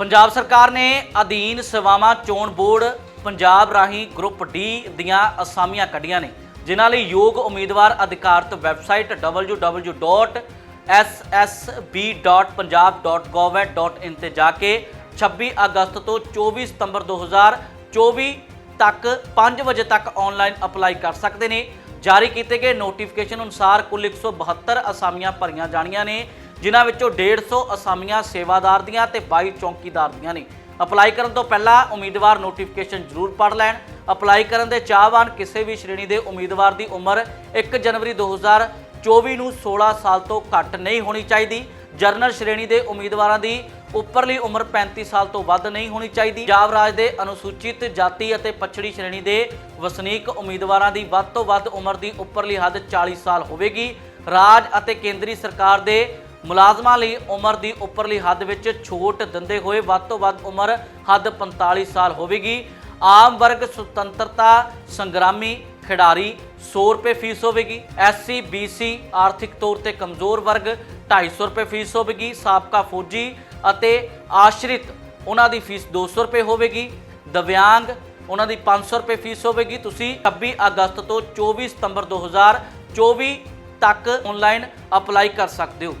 ਪੰਜਾਬ ਸਰਕਾਰ ਨੇ ਅਧੀਨ ਸੇਵਾਵਾਂ ਚੋਣ ਬੋਰਡ ਪੰਜਾਬ ਰਾਹੀਂ ਗਰੁੱਪ ਡੀ ਦੀਆਂ ਅਸਾਮੀਆਂ ਕੱਢੀਆਂ ਨੇ, ਜਿਨ੍ਹਾਂ ਲਈ ਯੋਗ ਉਮੀਦਵਾਰ ਅਧਿਕਾਰਤ ਵੈਬਸਾਈਟ www.ssb.punjab.gov.in ਤੇ ਜਾ ਕੇ 26 ਅਗਸਤ ਤੋਂ 24 ਸਤੰਬਰ 2024 ਤੱਕ 5 ਵਜੇ ਤੱਕ ਆਨਲਾਈਨ ਅਪਲਾਈ ਕਰ ਸਕਦੇ ਨੇ। ਜਾਰੀ ਕੀਤੇ ਗਏ ਨੋਟੀਫਿਕੇਸ਼ਨ ਅਨੁਸਾਰ ਕੁੱਲ 172 ਅਸਾਮੀਆਂ ਭਰੀਆਂ ਜਾਣੀਆਂ ਨੇ। ਜਿਨ੍ਹਾਂ ਵਿੱਚੋਂ 150 ਅਸਾਮੀਆਂ ਸੇਵਾਦਾਰ ਦੀਆਂ ਤੇ 22 ਚੌਕੀਦਾਰ ਦੀਆਂ ਨੇ। ਅਪਲਾਈ ਕਰਨ ਤੋਂ ਪਹਿਲਾਂ ਉਮੀਦਵਾਰ ਨੋਟੀਫਿਕੇਸ਼ਨ ਜ਼ਰੂਰ ਪੜ੍ਹ ਲੈਣ। ਅਪਲਾਈ ਕਰਨ ਦੇ ਚਾਹਵਾਨ ਕਿਸੇ ਵੀ ਸ਼੍ਰੇਣੀ ਦੇ ਉਮੀਦਵਾਰ ਦੀ ਉਮਰ 1 ਜਨਵਰੀ 2024 ਨੂੰ 16 ਸਾਲ ਤੋਂ ਘੱਟ ਨਹੀਂ ਹੋਣੀ ਚਾਹੀਦੀ। ਜਰਨਲ ਸ਼੍ਰੇਣੀ ਦੇ ਉਮੀਦਵਾਰਾਂ ਦੀ ਉੱਪਰਲੀ ਉਮਰ 35 ਸਾਲ ਤੋਂ ਵੱਧ ਨਹੀਂ ਹੋਣੀ ਚਾਹੀਦੀ। ਪੰਜਾਬ ਰਾਜ ਦੇ ਅਨੁਸੂਚਿਤ ਜਾਤੀ ਅਤੇ ਪਛੜੀ ਸ਼੍ਰੇਣੀ ਦੇ ਵਸਨੀਕ ਉਮੀਦਵਾਰਾਂ ਦੀ ਵੱਧ ਤੋਂ ਵੱਧ ਉਮਰ ਦੀ ਉੱਪਰਲੀ ਹੱਦ 40 ਸਾਲ ਹੋਵੇਗੀ। ਰਾਜ ਅਤੇ ਕੇਂਦਰੀ ਸਰਕਾਰ ਦੇ ਮੁਲਾਜ਼ਮਾਂ ਲਈ ਉਮਰ ਦੀ ਉੱਪਰਲੀ ਹੱਦ ਵਿੱਚ ਛੋਟ ਦਿੰਦੇ ਹੋਏ ਵੱਧ ਤੋਂ ਵੱਧ ਉਮਰ ਹੱਦ 45 ਸਾਲ ਹੋਵੇਗੀ। ਆਮ ਵਰਗ ਸੁਤੰਤਰਤਾ ਸੰਗਰਾਮੀ ਖਿਡਾਰੀ 100 ਰੁਪਏ ਫੀਸ ਹੋਵੇਗੀ। ਐਸਸੀ ਬੀਸੀ ਆਰਥਿਕ ਤੌਰ ਤੇ ਕਮਜ਼ੋਰ ਵਰਗ 250 ਰੁਪਏ ਫੀਸ ਹੋਵੇਗੀ। ਸਾਬਕਾ ਫੌਜੀ ਅਤੇ ਆਸ਼ਰਿਤ ਉਹਨਾਂ ਦੀ ਫੀਸ 200 ਰੁਪਏ ਹੋਵੇਗੀ। ਦਿਵਿਆਂਗ ਉਹਨਾਂ ਦੀ 500 ਰੁਪਏ ਫੀਸ ਹੋਵੇਗੀ। ਤੁਸੀਂ 26 ਅਗਸਤ ਤੋਂ 24 ਸਤੰਬਰ 2024 ਤੱਕ ਆਨਲਾਈਨ ਅਪਲਾਈ ਕਰ ਸਕਦੇ ਹੋ।